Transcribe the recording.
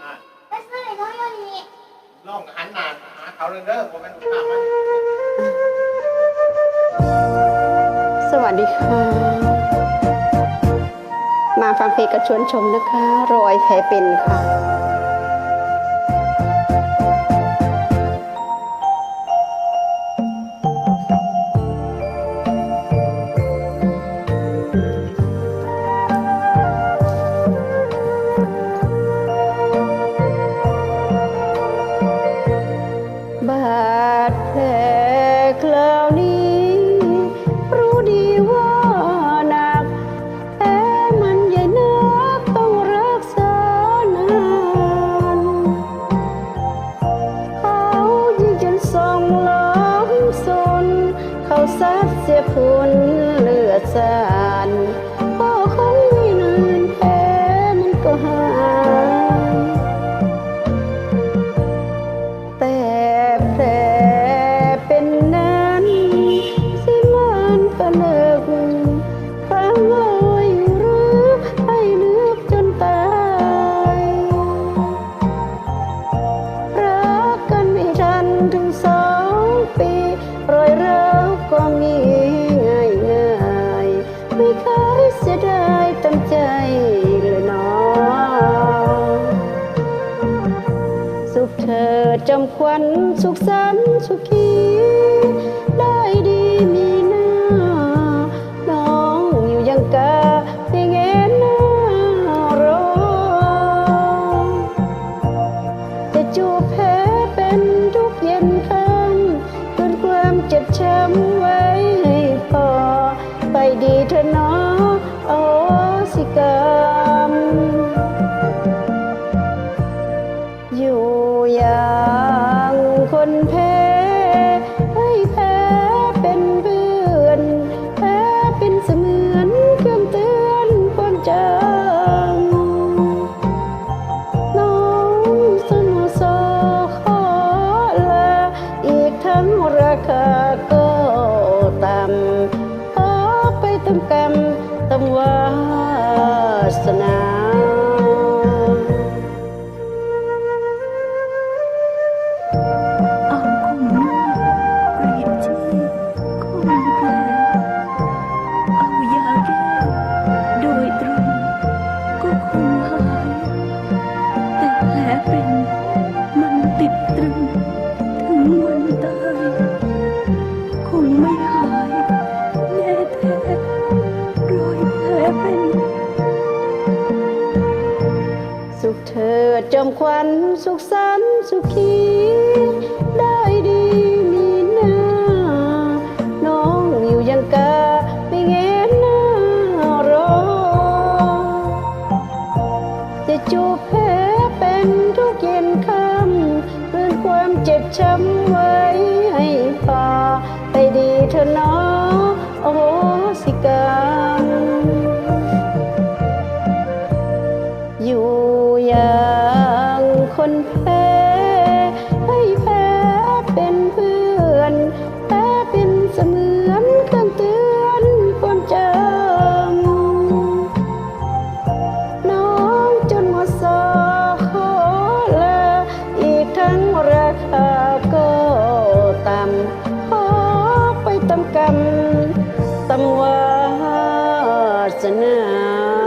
ไฮ้อน้อยอยนีลองหันหนาหาเขาเด้อผมเป็นหน้ามัสวัสดีค่ะ มาฟังเพลงกระชวนชมนะคะ รอยแผลเป็นค่ะ พ้นำควันสุขสันต์สุขีได้ดี จำควันสุขสันสุขีได้ดีมีหน้า น้องอยู่ยังกะไม่เงนหน้ารอ จะจูบแผลเป็นทุกเย็นค่ำเพื่องความเจ็บช้ำว่า สนา